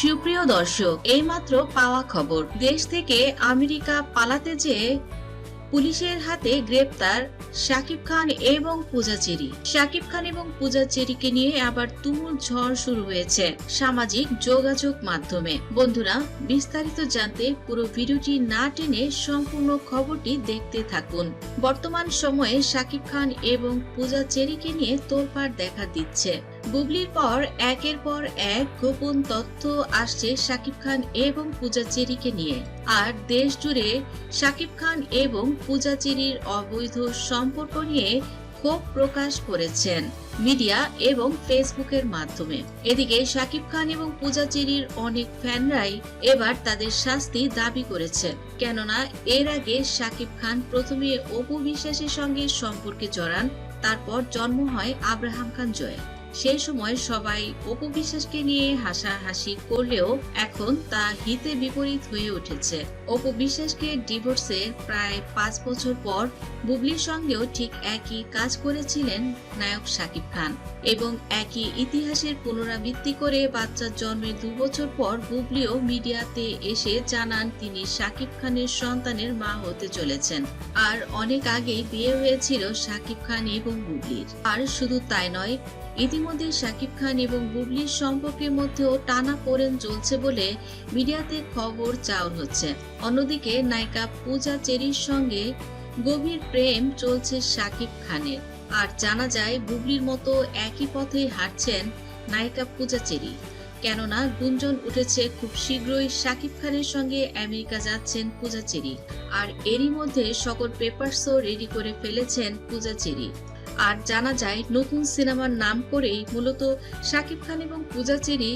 সুপ্রিয় দর্শক, এইমাত্র পাওয়া খবর। দেশ থেকে আমেরিকা পালাতে যেয়ে পুলিশের হাতে গ্রেপ্তার শাকিব খান এবং পূজা চেরি। শাকিব খান এবং পূজা চেরিকে নিয়ে আবার তুমুল ঝড় শুরু হয়েছে সামাজিক যোগাযোগ মাধ্যমে। বন্ধুরা, বিস্তারিত জানতে পুরো ভিডিওটি না টেনে সম্পূর্ণ খবরটি দেখতে থাকুন। বর্তমান সময়ে শাকিব খান এবং পূজা চেরিকে নিয়ে তোলপাড় দেখা দিচ্ছে। বুবলির পর একের পর এক গোপন তথ্য আসছে শাকিব খান এবং পূজা চেরিকে নিয়ে। আর দেশ জুড়ে শাকিব খান এবং পূজা চেরির অবৈধ সম্পর্ক নিয়ে ক্ষোভ প্রকাশ করেছেন মিডিয়া এবং ফেসবুকের মাধ্যমে। এদিকে শাকিব খান এবং পূজা চেরির অনেক ফ্যানরাই এবার তাদের শাস্তি দাবি করেছেন কেননা এর আগে শাকিব খান প্রথমে অপু বিশ্বাসের সঙ্গে সম্পর্কে জড়ান, তারপর জন্ম হয় আব্রাহাম খান জয়ের। সেই সময় সবাই অপু বিশ্বাসকে নিয়ে হাসাহাসি করলেও এখন তা হিতে বিপরীত হয়ে উঠেছে। অপু বিশ্বাসকে ডিভোর্সের প্রায় পাঁচ বছর পর বুবলির সঙ্গেও ঠিক একই কাজ করেছিলেন নায়ক শাকিব খান এবং একই ইতিহাসের পুনরাবৃত্তি করে বাচ্চার জন্মের দু বছর পর বুবলিও মিডিয়াতে এসে জানান তিনি শাকিব খানের সন্তানের মা হতে চলেছেন। আর অনেক আগেই বিয়ে হয়েছিল শাকিব খান এবং বুবলির। আর শুধু তাই নয় ইতিমধ্যে শাকিব খান এবং বুবলির সম্পর্কের মধ্যেও টানা পোড়েন চলছে বলে মিডিয়াতে খবর চাউর হচ্ছে। অন্যদিকে নায়িকা পূজা চেরির সঙ্গে গভীর প্রেম চলছে শাকিব খানের। আর জানা যায়, বুবলির মতো একই পথে হাঁটছেন নায়িকা পূজা চেরি। কেননা গুঞ্জন উঠেছে, খুব শীঘ্রই শাকিব খানের সঙ্গে আমেরিকা যাচ্ছেন পূজা চেরি। আর এরই মধ্যে সকল পেপারসও রেডি করে ফেলেছেন পূজা চেরি। আর জানা যায় নতুন সিনেমার নাম করেই মূলত শাকিব খান এবং পূজা চেরি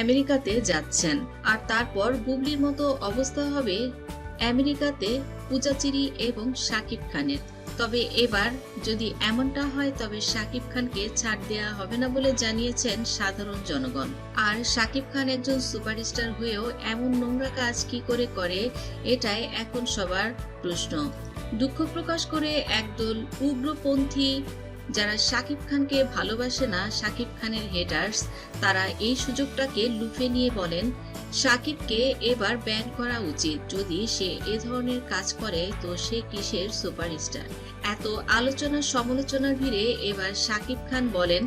আমেরিকাতে যাচ্ছেন। আর তারপর বুবলির মতো অবস্থা হবে আমেরিকাতে পূজা চেরি এবং শাকিব খানের। তবে এবার যদি এমনটা হয়, তবে শাকিব খানকে ছাড় দেওয়া হবে না বলে জানিয়েছেন সাধারণ জনগণ। আর শাকিব খান একজন সুপারস্টার হয়েও এমন নোংরা কাজ কি করে করে, এটাই এখন সবার প্রশ্ন। দুঃখ প্রকাশ করে একদল উগ্রপন্থী যারা শাকিব খানকে ভালোবাসে না, শাকিব খানের হেটার্স তারা এই সুযোগটাকে লুফে নিয়ে বলেন, শাকিবকে এবার ব্যান করা উচিত। যদি সে এ ধরনের কাজ করে, তো সে কিসের সুপারস্টার এত আলোচনা সমালোচনার ভিড়ে এবার শাকিব খান বলেন,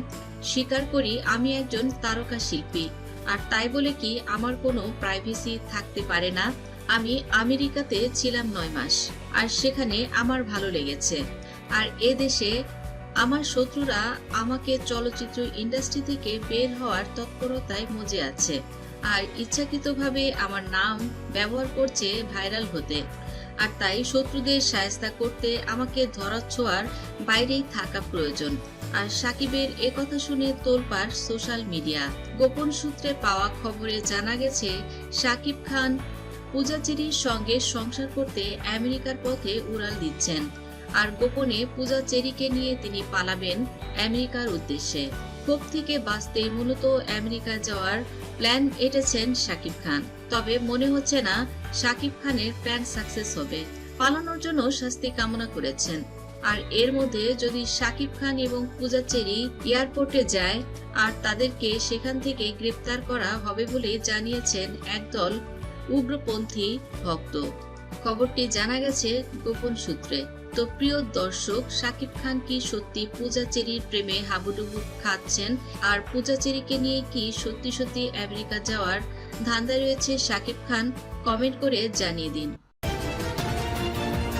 স্বীকার করি, আমি একজন তারকা শিল্পী। আর তাই বলে কি আমার কোনো প্রাইভেসি থাকতে পারে না? আমি আমেরিকাতে ছিলাম নয় মাস, আর সেখানে আমার ভালো লেগেছে। আর এ দেশে আমার শত্রুরা আমাকে চলচ্চিত্র ইন্ডাস্ট্রি থেকে বের হওয়ার তৎপরতায় মজে আছে আর ইচ্ছাকৃতভাবে আমার নাম ব্যবহার করছে ভাইরাল হতে। আর তাই শত্রুদের সায়স্তা করতে আমাকে ধরার ছোঁয়ার বাইরেই থাকা প্রয়োজন। আর সাকিবের কথা শুনে তোলপাড় সোশ্যাল মিডিয়া। গোপন সূত্রে পাওয়া খবরে জানা গেছে, সাকিব খান পূজাচিরির সঙ্গে সংসার করতে আমেরিকার পথে উড়াল দিচ্ছেন। আর গোপনে পূজা চেরিকে নিয়ে তিনি পালাবেন আমেরিকার উদ্দেশ্যে। ক্ষোভ থেকে বাঁচতে মূলত আমেরিকা যাওয়ার প্ল্যান এঁটেছেন শাকিব খান। তবে মনে হচ্ছে না শাকিব খানের প্ল্যান সাকসেস হবে। পালানোর জন্য শাস্তি কামনা করেছেন। আর এর মধ্যে যদি শাকিব খান এবং পূজা চেরি এয়ারপোর্টে যায়, আর তাদেরকে সেখান থেকে গ্রেপ্তার করা হবে বলে জানিয়েছেন একদল উগ্রপন্থী ভক্ত। খবরটি জানা গেছে গোপন সূত্রে। তো প্রিয় দর্শক শাকিব খান কি সত্যি পূজা চেরির প্রেমে হাবুডুবু খাচ্ছেন? আর পূজা চেরিকে নিয়ে কি সত্যি সত্যি আমেরিকা যাওয়ার ধান্দা রয়েছে শাকিব খান? কমেন্ট করে জানিয়ে দিন।